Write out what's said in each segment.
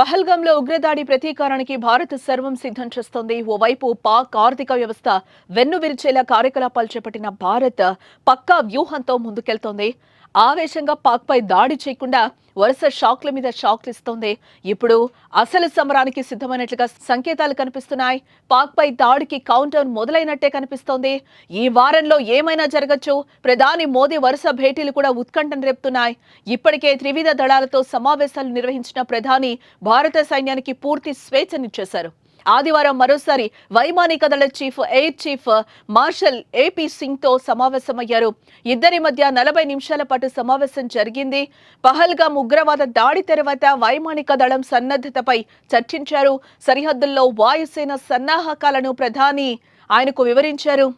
పహల్గంలో ఉగ్రదాడి ప్రతీకారానికి భారత్ సర్వం సిద్ధం చేస్తోంది. ఓవైపు పాక్ ఆర్థిక వ్యవస్థ వెన్ను విరిచేలా కార్యకలాపాలు చేపట్టిన భారత్ పక్కా వ్యూహంతో ముందుకెళ్తోంది. ఆవేశంగా పాక్ పై దాడి చేయకుండా వరుస షాక్ల మీద షాక్లు ఇస్తోంది. ఇప్పుడు అసలు సమరానికి సిద్ధమైనట్లుగా సంకేతాలు కనిపిస్తున్నాయి. పాక్ పై దాడికి కౌంటర్ మొదలైనట్టే కనిపిస్తోంది. ఈ వారంలో ఏమైనా జరగచ్చు? ప్రధాని మోదీ వరుస భేటీలు కూడా ఉత్కంఠను రేపుతున్నాయి. ఇప్పటికే త్రివిధ దళాలతో సమావేశాలు నిర్వహించిన ప్రధాని భారత సైన్యానికి పూర్తి స్వేచ్ఛనిచ్చేశారు. ఆదివారం మరోసారి వైమానిక దళ chief air chief marshal AP సింగ్తో సమావేశమయ్యారు. ఇద్దరి మధ్య నలభై నిమిషాల పాటు సమావేశం జరిగింది. పహల్గా ఉగ్రవాద దాడి తర్వాత వైమానిక దళం సన్నద్ధతపై చర్చించారు. సరిహద్దుల్లో వాయుసేన సన్నాహకాలను ప్రధాని ఆయనకు వివరించారు.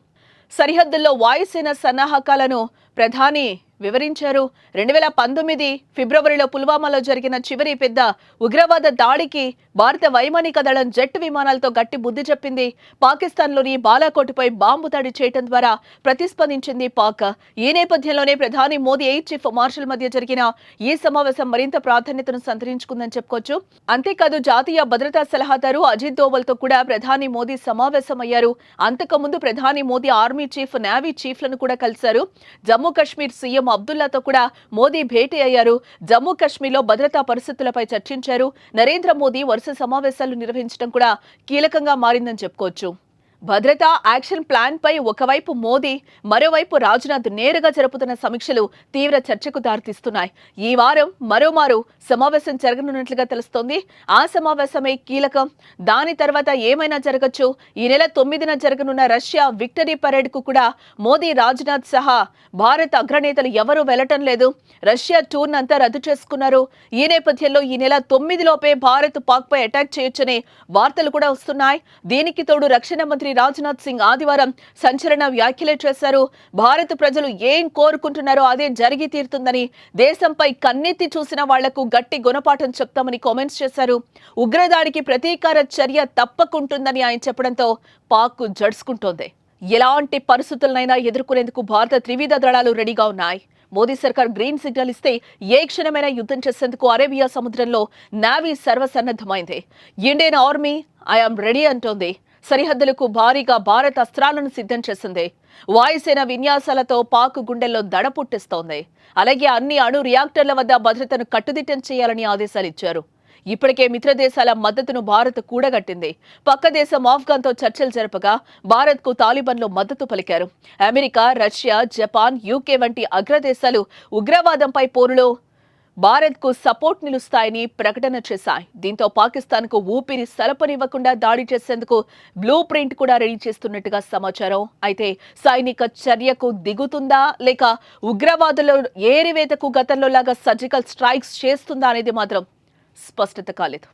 సరిహద్దుల్లో వాయుసేన సన్నాహకాలను ప్రధాని వివరించారు. రెండు వేల పంతొమ్మిది ఫిబ్రవరిలో పుల్వామాలో జరిగిన చివరి పెద్ద ఉగ్రవాద దాడికి భారత వైమానిక దళం జెట్ విమానాలతో గట్టి బుద్ధి చెప్పింది. పాకిస్తాన్లోని బాలాకోట్పై బాంబు దాడి చేయడం ద్వారా ప్రతిస్పందించింది పాక్. ఈ నేపథ్యంలోనే ప్రధాని మోదీ ఎయిర్ చీఫ్ మార్షల్ మధ్య జరిగిన ఈ సమావేశం మరింత ప్రాధాన్యతను సంతరించుకుందని చెప్పుకోవచ్చు. అంతేకాదు జాతీయ భద్రతా సలహాదారు అజిత్ దోవల్తో కూడా ప్రధాని మోదీ సమావేశమయ్యారు. అంతకుముందు ప్రధాని మోదీ ఆర్మీ చీఫ్ నేవీ చీఫ్లను కూడా కలిశారు. జమ్మూ కాశ్మీర్ సీఎం అబ్దుల్లాతో కూడా మోదీ భేటీ అయ్యారు. జమ్మూ కాశ్మీర్లో భద్రతా పరిస్థితులపై చర్చించారు. నరేంద్ర మోదీ వరుస సమావేశాలు నిర్వహించడం కూడా కీలకంగా మారిందని చెప్పుకోవచ్చు. భద్రతా యాక్షన్ ప్లాన్ పై ఒకవైపు మోదీ మరోవైపు రాజ్నాథ్ నేరుగా జరుపుతున్న సమీక్షలు తీవ్ర చర్చకు దారితీస్తున్నాయి. ఈ వారం మరోమారు సమావేశం జరగనున్నట్లుగా తెలుస్తోంది. ఆ సమావేశమే కీలకం. దాని తర్వాత ఏమైనా జరగచ్చు. ఈ నెల తొమ్మిదిన జరగనున్న రష్యా విక్టరీ పరేడ్కు కూడా మోదీ రాజ్నాథ్ సహా భారత్ అగ్రనేతలు ఎవరూ వెళ్ళటం లేదు. రష్యా టూర్ అంతా రద్దు చేసుకున్నారు. ఈ నేపథ్యంలో ఈ నెల తొమ్మిదిలోపే భారత్ పాక్ పై అటాక్ చేయొచ్చనే వార్తలు కూడా వస్తున్నాయి. దీనికి తోడు రక్షణ మంత్రి రాజ్నాథ్ సింగ్ ఆదివారం సంచలన వ్యాఖ్యలు చేశారు. భారత ప్రజలు ఏం కోరుకుంటున్నారో అదే జరిగి తీరుతుందని దేశంపై కన్నెత్తి చూసిన వాళ్ళకు గట్టి గుణపాఠం చెప్తామని కామెంట్స్ చేశారు. ఉగ్రదాడికి ప్రతీకార చర్య తప్పకుంటుందని ఆయన చెప్పడంతో పాక్ జడుచుకుంటోంది ఎలాంటి పరిస్థితులనైనా ఎదుర్కొనేందుకు భారత త్రివిధ దళాలు రెడీగా ఉన్నాయి. మోదీ సర్కార్ గ్రీన్ సిగ్నల్ ఇస్తే ఏ క్షణమైనా యుద్ధం చేసేందుకు అరేబియా సముద్రంలో నావీ సర్వసన్నద్ధమైంది. ఇండియన్ ఆర్మీ ఐఎమ్ రెడీ అంటోంది. సరిహద్దులకు భారీగా భారత్ అస్త్రాలను సిద్ధం చేసింది. వాయుసేన విన్యాసాలతో పాక్ గుండెల్లో దడ పుట్టిస్తోంది. అలాగే అన్ని అణు రియాక్టర్ల వద్ద భద్రతను కట్టుదిట్టం చేయాలని ఆదేశాలు ఇచ్చారు. ఇప్పటికే మిత్రదేశాల మద్దతును భారత్ కూడగట్టింది. పక్క దేశం ఆఫ్ఘన్తో చర్చలు జరపగా భారత్కు తాలిబాన్లు మద్దతు పలికారు. అమెరికా రష్యా జపాన్ యూకే వంటి అగ్రదేశాలు ఉగ్రవాదంపై పోరులో భారత్కు సపోర్ట్ నిలుస్తాయని ప్రకటన చేశాయి. దీంతో పాకిస్తాన్కు ఊపిరి సలపనివ్వకుండా దాడి చేసేందుకు బ్లూ ప్రింట్ కూడా రెడీ చేస్తున్నట్టుగా సమాచారం. అయితే సైనిక చర్యకు దిగుతుందా లేక ఉగ్రవాదుల ఏరివేతకు గతంలో లాగా సర్జికల్ స్ట్రైక్స్ చేస్తుందా అనేది మాత్రం స్పష్టత కాలేదు.